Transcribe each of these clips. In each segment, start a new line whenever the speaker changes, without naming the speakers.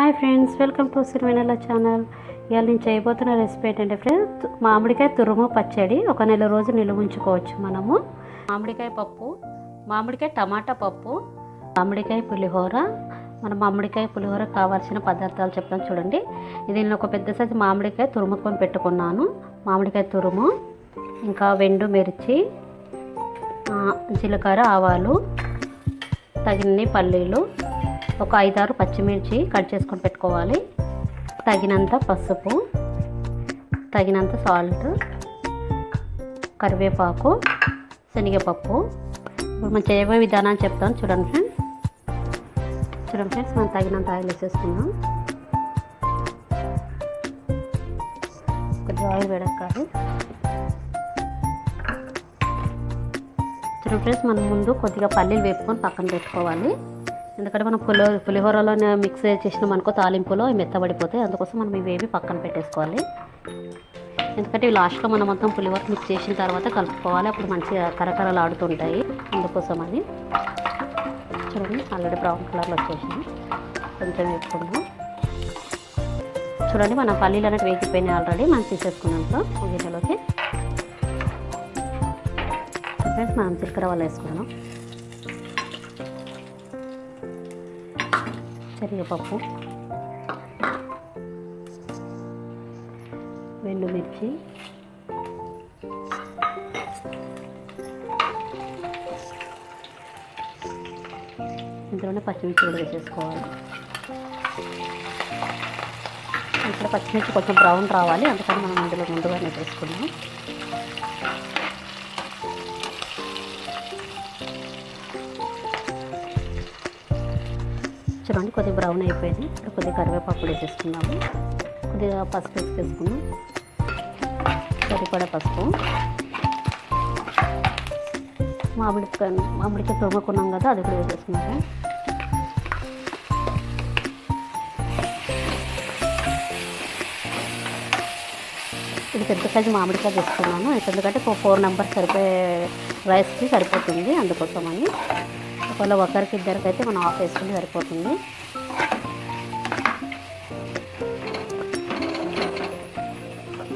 Hi friends welcome to Sirivennela channel. ఇవాళ నేను చేయబోతున్న రెసిపీ ఏంటంటే ఫ్రెండ్స్ మామిడికాయ తురుము పచ్చడి. ఒక నెల రోజు నిలువ ఉంచుకోవచ్చు మనము. మామిడికాయ పప్పు మామిడికాయ టమాటా పప్పు మామిడికాయ పులిహోర. మన మామిడికాయ పులిహోర కావాల్సిన పదార్థాలు చెప్తాను చూడండి. ఇది నేను ఒక పెద్ద సైజు మామిడికాయ తురుముకొని పెట్టుకున్నాను. మామిడికాయ తురుము ఇంకా వెండు మిర్చి జీలకర్ర ఆవాలు తగినన్ని పల్లీలు ఒక ఐదారు పచ్చిమిర్చి కట్ చేసుకొని పెట్టుకోవాలి. తగినంత పసుపు తగినంత సాల్ట్ కరివేపాకు శనగపప్పు. ఇప్పుడు మనం చేయబోయే విధానాన్ని చెప్తాను చూడండి ఫ్రెండ్స్. చూడండి ఫ్రెండ్స్ మనం తగినంత ఆయిల్ వేసేసుకున్నాం కొద్దిగా ఆయిల్ వేడక్కాలి. చూడండి ఫ్రెండ్స్ మనం ముందు కొద్దిగా పల్లీలు వేపుకొని పక్కన పెట్టుకోవాలి. ఎందుకంటే మనం పులి పులిహోరలో మిక్స్ చేసినాం అనుకో తాలింపులో మెత్తబడిపోతాయి. అందుకోసం మనం ఇవేవి పక్కన పెట్టేసుకోవాలి. ఎందుకంటే లాస్ట్లో మనం మొత్తం పులిహోర మిక్స్ చేసిన తర్వాత కలుపుకోవాలి. అప్పుడు మంచిగా కరకరలు ఆడుతుంటాయి. అందుకోసం అని చూడండి ఆల్రెడీ బ్రౌన్ కలర్లో వచ్చేసింది. కొంచెం వేసుకుందాం చూడండి మన పల్లీలు అనేది వేగిపోయినాయి ఆల్రెడీ మనం తీసేసుకున్నాం సో గిన్నెలోకి ఫ్రెండ్స్ మనం జీలకర్ర వాళ్ళు వేసుకున్నాం. శనగపప్పు వెల్లుమిర్చి ఇందులోనే పచ్చిమిర్చి కూడా వేసేసుకోవాలి. ఇక్కడ పచ్చిమిర్చి కొంచెం బ్రౌన్ రావాలి అందుకని మనం ఇందులో ముందుగానే వేసుకున్నాం చూడండి కొద్దిగా బ్రౌన్ అయిపోయింది. ఇప్పుడు కొద్దిగా కరివేపాకు వేసేసుకున్నాము కొద్దిగా పసుపు వేసుకున్నాం సరిపడా పసుపు. మామిడికాయ మామిడికాయ తురుముకున్నాం కదా అది కూడా వేసేసుకున్నాము ఇది పెద్ద సైజు మామిడికాయ తీసుకున్నాను. ఎందుకంటే ఫోర్ నెంబర్ సరిపోయే రైస్కి సరిపోతుంది అందుకోసమని. ఒకవేళ ఒకరికి ఇద్దరికి అయితే మనం ఆఫ్ వేసుకుంటే సరిపోతుంది.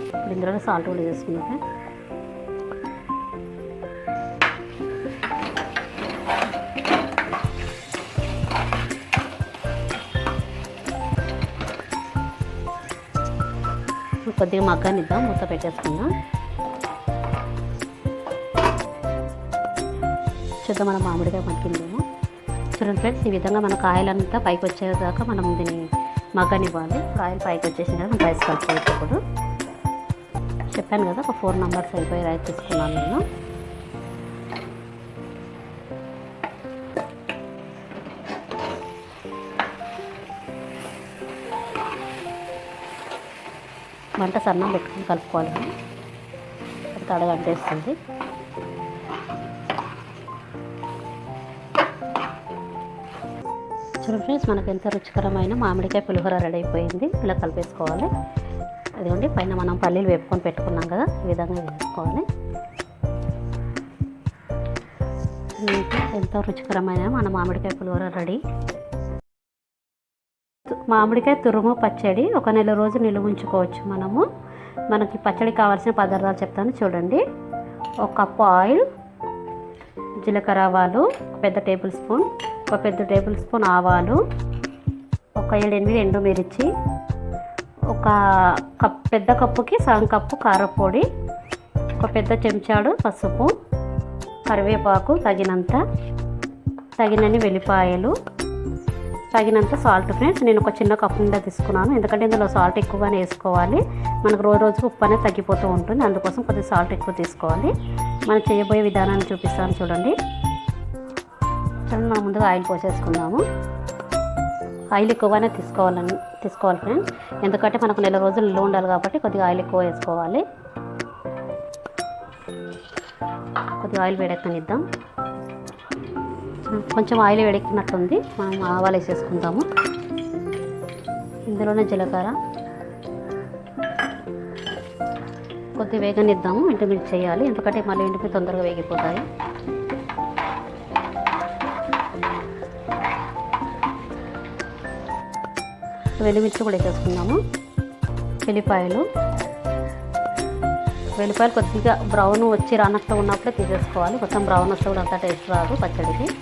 ఇప్పుడు ఇందులో సాల్ట్ కూడా వేసుకున్నాక కొద్దిగా మగ్గానిద్దాం మూత పెట్టేసుకుందాం. చూద్దాం మనం మామిడికాయ మగ్గిందేమో చూడండి ఫ్రెండ్స్ ఈ విధంగా మన కాయలంతా పైకి వచ్చేదాకా మనం దీన్ని మగ్గనివ్వాలి. కాయలు పైకి వచ్చేసిన తర్వాత రైస్ కలుపుకోవచ్చు చెప్పాను కదా ఒక ఫోర్ నెంబర్స్ అయిపోయి రైస్ తీసుకున్నాను నేను. వంట సన్నం పెట్టుకుని కలుపుకోవాలి. అది తడగంటేస్తుంది. చూడండి ఫ్రెండ్స్ మనకు ఎంత రుచికరమైన మామిడికాయ పులిహోర రెడీ అయిపోయింది. ఇలా కలిపేసుకోవాలి. అదిగోండి పైన మనం పల్లీలు వేపుకొని పెట్టుకున్నాం కదా ఈ విధంగా వేసుకోవాలి. ఎంతో రుచికరమైన మన మామిడికాయ పులిహోర రెడీ మామిడికాయ తురుము పచ్చడి ఒక నెల రోజు నిలువ ఉంచుకోవచ్చు మనము. మనకి పచ్చడి కావాల్సిన పదార్థాలు చెప్తాను చూడండి. ఒక కప్పు ఆయిల్ జీలకర్ర ఆవాలు ఒక పెద్ద టేబుల్ స్పూన్ ఒక పెద్ద టేబుల్ స్పూన్ ఆవాలు ఒక ఏడెనిమిది ఎండుమిర్చి ఒక కప్ పెద్ద కప్పుకి సగం కప్పు కారపొడి ఒక పెద్ద చెంచాడు పసుపు కరివేపాకు తగినంత తగినన్ని వెల్లిపాయలు తగినంత సాల్ట్ ఫ్రెండ్స్. నేను ఒక చిన్న కప్పు నిండా తీసుకున్నాను. ఎందుకంటే ఇందులో సాల్ట్ ఎక్కువగానే వేసుకోవాలి. మనకు రోజు రోజుకు ఉప్పు అనేది తగ్గిపోతూ ఉంటుంది. అందుకోసం కొద్దిగా సాల్ట్ ఎక్కువ తీసుకోవాలి. మనం చేయబోయే విధానాన్ని చూపిస్తాను చూడండి. చూడండి మనం ముందుగా ఆయిల్ పోసేసుకుందాము. ఆయిల్ ఎక్కువగానే తీసుకోవాలని తీసుకోవాలి ఫ్రెండ్స్. ఎందుకంటే మనకు నెల రోజులు నిల్వ ఉండాలి కాబట్టి కొద్దిగా ఆయిల్ ఎక్కువ వేసుకోవాలి. కొద్దిగా ఆయిల్ వేడెక్కనిద్దాం. కొంచెం ఆయిల్ వేడెక్కినట్టుంది. మనం ఆవాలు వేసేసుకుందాము. ఇందులోనే జీలకర్ర. కొద్దిగా వేగనిద్దాము ఇంటర్మీడియట్ చేయాలి. ఎందుకంటే మళ్ళీ ఎండుమిర్చి తొందరగా వేగిపోతాయి. వెల్లిమిర్చి కూడా వేసేసుకుందాము. వెల్లిపాయలు. వెల్లిపాయలు కొద్దిగా బ్రౌన్ వచ్చి రానట్లు ఉన్నప్పుడే తీసేసుకోవాలి. మొత్తం బ్రౌన్ వస్తే కూడా అంత టేస్ట్ రాదు పచ్చడికి.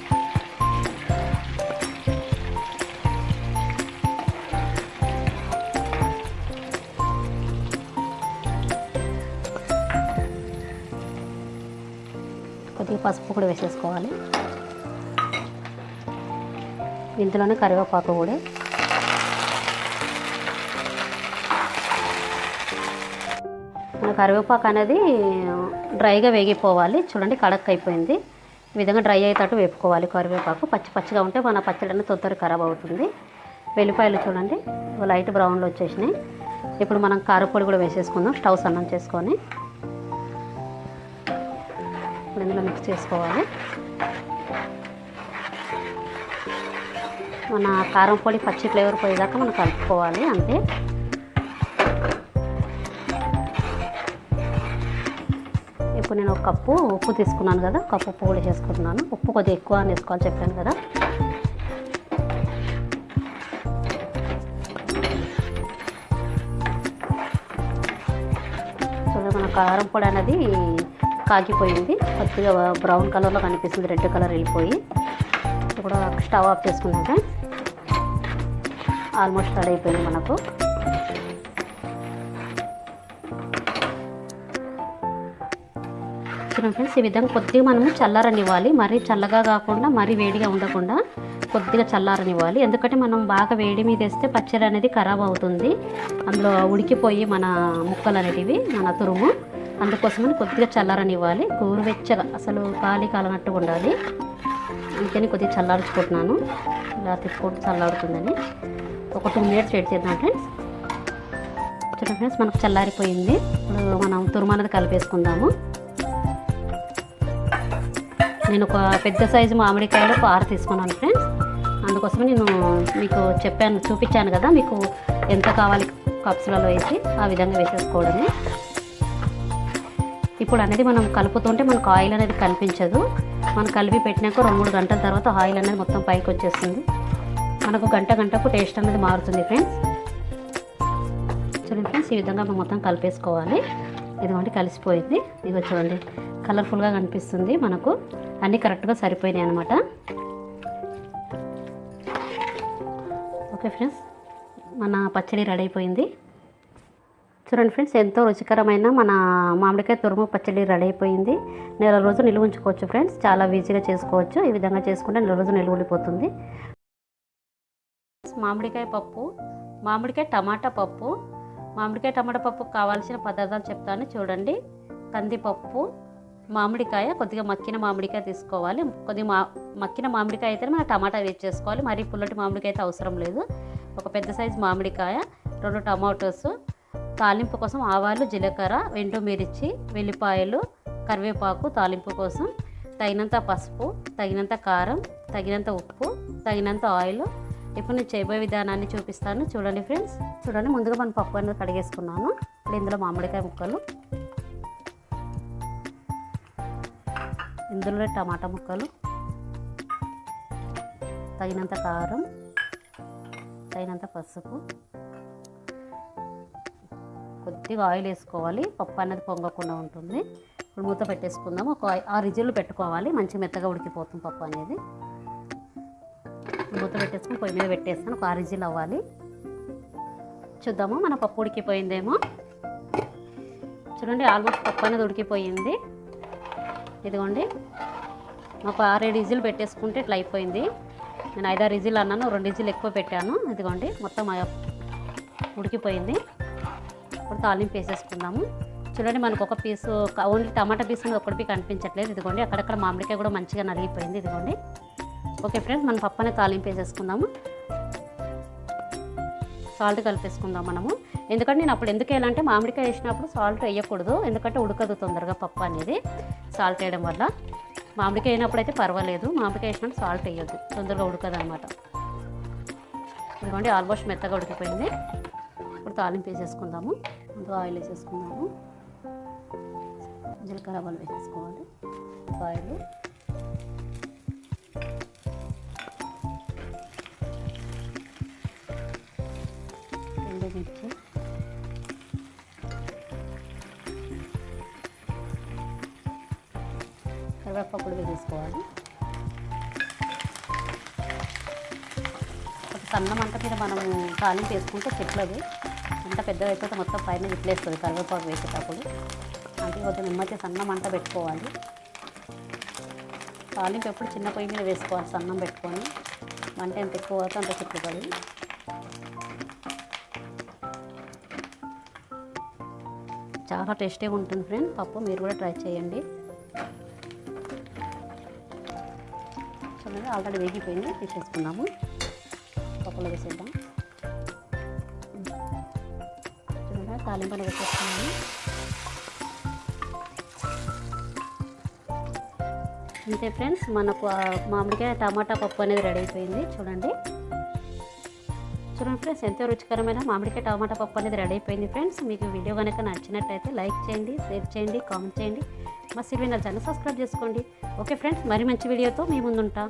పసుపు కూడా వేసేసుకోవాలి. ఇందులోనే కరివేపాకు కూడా. మన కరివేపాకు అనేది డ్రైగా వేగిపోవాలి. చూడండి కడక్ అయిపోయింది. ఈ విధంగా డ్రై అయ్యేటట్టు వేపుకోవాలి కరివేపాకు. పచ్చి పచ్చిగా ఉంటే మన పచ్చడి అనేది తొందరగా ఖరాబ్ అవుతుంది. వెల్లిపాయలు చూడండి. లైట్ బ్రౌన్లో వచ్చేసినాయి. ఇప్పుడు మనం కారపొడి కూడా వేసేసుకుందాం. స్టవ్ సన్నం చేసుకొని. ఇప్పుడు ఇందులో మిక్స్ చేసుకోవాలి. మన కారం పొడి పచ్చి ఫ్లేవర్ పోయేదాకా మనం కలుపుకోవాలి అంతే. ఇప్పుడు నేను ఒక కప్పు ఉప్పు తీసుకున్నాను కదా కప్పు ఉప్పు కూడా చేసుకుంటున్నాను. ఉప్పు కొద్దిగా ఎక్కువ అని వేసుకోవాలి చెప్పాను కదా. మన కారం పొడి అనేది కాగిపోయింది. కొద్దిగా బ్రౌన్ కలర్లో కనిపిస్తుంది. రెడ్ కలర్ వెళ్ళిపోయి ఇప్పుడు స్టవ్ ఆఫ్ చేసుకున్నాక ఆల్మోస్ట్ రెడీ అయిపోయింది మనకు. చూడండి ఫ్రెండ్స్ ఈ విధంగా కొద్దిగా మనము చల్లారనివ్వాలి. మరీ చల్లగా కాకుండా మరీ వేడిగా ఉండకుండా కొద్దిగా చల్లారనివ్వాలి. ఎందుకంటే మనం బాగా వేడి మీద వేస్తే పచ్చడి అనేది ఖరాబ్ అవుతుంది. అందులో ఉడికిపోయి మన ముక్కలు అనేటివి మన తురుము. అందుకోసమని కొద్దిగా చల్లారనివ్వాలి. గోరువెచ్చగా అసలు ఖాళీ కాలనట్టుగా ఉండాలి. అందుకని కొద్దిగా చల్లార్చుకుంటున్నాను. ఇలా తిప్పుకుంటూ చల్లారుతుందని. ఒక టూ మినిట్స్ వెయిట్ చేద్దాం ఫ్రెండ్స్. చూడండి ఫ్రెండ్స్ మనకు చల్లారిపోయింది. ఇప్పుడు మనం తురుము కలిపేసుకుందాము. నేను ఒక పెద్ద సైజు మామిడికాయలు ఒక ఆరు తీసుకున్నాను ఫ్రెండ్స్. అందుకోసం నేను మీకు చెప్పాను చూపించాను కదా మీకు ఎంత కావాలి కప్స్లలో వేసి ఆ విధంగా వేసేసుకోవడమే. ఇప్పుడు అనేది మనం కలుపుతుంటే మనకు ఆయిల్ అనేది కనిపించదు. మనం కలిపి పెట్టినాక రెండు మూడు గంటల తర్వాత ఆయిల్ అనేది మొత్తం పైకి వచ్చేస్తుంది. మనకు గంట గంటకు టేస్ట్ అనేది మారుతుంది ఫ్రెండ్స్. చూడండి ఫ్రెండ్స్ ఈ విధంగా మనం మొత్తం కలిపేసుకోవాలి. ఇదిగోండి కలిసిపోయింది. ఇదిగో చూడండి కలర్ఫుల్గా కనిపిస్తుంది మనకు. అన్నీ కరెక్ట్గా సరిపోయినాయి అనమాట ఓకే ఫ్రెండ్స్ మన పచ్చడి రెడీ అయిపోయింది. చూడండి ఫ్రెండ్స్ ఎంతో రుచికరమైన మన మామిడికాయ తురుము పచ్చడి రెడీ అయిపోయింది. నెల రోజు నిల్వ ఉంచుకోవచ్చు ఫ్రెండ్స్ చాలా ఈజీగా చేసుకోవచ్చు. ఈ విధంగా చేసుకుంటే నెల రోజు నిల్వ ఉండిపోతుంది. మామిడికాయ పప్పు మామిడికాయ టమాటా పప్పు మామిడికాయ టమాటా పప్పు కావాల్సిన పదార్థాలు చెప్తాను చూడండి. కందిపప్పు మామిడికాయ కొద్దిగా మక్కిన మామిడికాయ తీసుకోవాలి. కొద్దిగా మా మక్కిన మామిడికాయ అయితే మనం టమాటా వేసి చేసుకోవాలి. మరీ పుల్లటి మామిడికాయ అయితే అవసరం లేదు. ఒక పెద్ద సైజు మామిడికాయ రెండు టమాటోస్ తాలింపు కోసం ఆవాలు జీలకర్ర ఎండు మిర్చి వెల్లిపాయలు కరివేపాకు తాలింపు కోసం తగినంత పసుపు తగినంత కారం తగినంత ఉప్పు తగినంత ఆయిల్. ఇప్పుడు నేను చేయబోయే విధానాన్ని చూపిస్తాను. చూడండి ఫ్రెండ్స్. చూడండి ముందుగా మనం పప్పు అనేది కడిగేసుకున్నాను. ఇప్పుడు ఇందులో మామిడికాయ ముక్కలు. ఇందులో టమాటా ముక్కలు. తగినంత కారం తగినంత పసుపు. కొద్దిగా ఆయిల్ వేసుకోవాలి. పప్పు అనేది పొంగకుండా ఉంటుంది. ఇప్పుడు మూత పెట్టేసుకుందాం. ఒక ఆరు ఇజులు పెట్టుకోవాలి. మంచి మెత్తగా ఉడికిపోతుంది పప్పు అనేది. మూత పెట్టేసుకుని పొయ్యి మీద పెట్టేస్తాను. ఒక ఆరు ఇజులు అవ్వాలి. చూద్దాము? మన పప్పు ఉడికిపోయిందేమో. చూడండి ఆల్మోస్ట్ పప్పు అనేది ఉడికిపోయింది. ఇదిగోండి. ఒక ఆరేడు ఇజులు పెట్టేసుకుంటే ఇట్లా అయిపోయింది. నేను ఐదారు ఇజులు అన్నాను. రెండు ఇజులు ఎక్కువ పెట్టాను. ఇదిగోండి మొత్తం ఆ ఉడికిపోయింది. ఇప్పుడు తాలింపు వేసేసుకుందాము. చూడండి మనకు ఒక పీసు ఓన్లీ టమాటా పీస్ మీద ఒకటి కనిపించట్లేదు. ఇదిగోండి అక్కడక్కడ మామిడికాయ కూడా మంచిగా నలిగిపోయింది. ఇదిగోండి. ఓకే ఫ్రెండ్స్ మనం పప్పనే తాలింపు వేసేసుకుందాము. సాల్ట్ కలిపేసుకుందాం మనము. ఎందుకంటే నేను అప్పుడు ఎందుకు వేయాలంటే మామిడికాయ వేసినప్పుడు సాల్ట్ వేయకూడదు. ఎందుకంటే ఉడకదు తొందరగా పప్పు అనేది సాల్ట్ వేయడం వల్ల. మామిడికాయ అయినప్పుడు అయితే పర్వాలేదు. మామిడికాయ వేసినప్పుడు సాల్ట్ వేయొద్దు. తొందరగా ఉడకదు అనమాట ఇదిగోండి ఆల్మోస్ట్ మెత్తగా ఉడికిపోయింది. ఇప్పుడు తాలింపు వేసేసుకుందాము. ముందు ఆయిల్ వేసేసుకుందాము. జీలకర్ర ఆవాలు వేసేసుకోవాలి. ఆయిల్. ఎండుమిర్చి కరివేపాకు కూడా వేసుకోవాలి ఒక సన్న మంట మీద మనము తాలింపు వేసుకుంటే చెట్లది అంత పెద్దగా అయిపోతే మొత్తం పైన ఇట్లేస్తుంది కరివేపాకు వేసేటప్పుడు అది కొంచెం నెమ్మది సన్నం మంట పెట్టుకోవాలి. తాలింపు ఎప్పుడు చిన్న పొయ్యి మీద వేసుకోవాలి సన్నం పెట్టుకొని. మంట ఎంత ఎక్కువ అంత చెట్లు చాలా టేస్టీగా ఉంటుంది ఫ్రెండ్. పప్పు మీరు కూడా ట్రై చేయండి. చూడండి ఆల్రెడీ వేగిపోయింది. తీసేసుకున్నాము. పప్పులో వేసేద్దాం. తాలింపలు పెట్టేస్తున్నాను అంతే ఫ్రెండ్స్ మనకు మామిడికాయ టమాటా పప్పు అనేది రెడీ అయిపోయింది. చూడండి. చూడండి ఫ్రెండ్స్ ఎంతో రుచికరమైన మామిడికాయ టమాటా పప్పు అనేది రెడీ అయిపోయింది ఫ్రెండ్స్. మీకు వీడియో కనుక నచ్చినట్టయితే లైక్ చేయండి షేర్ చేయండి కామెంట్ చేయండి. మా సిల్వీ నా ఛానల్ సబ్స్క్రైబ్ చేసుకోండి. ఓకే ఫ్రెండ్స్ మరి మంచి వీడియోతో మీ ముందుంటా.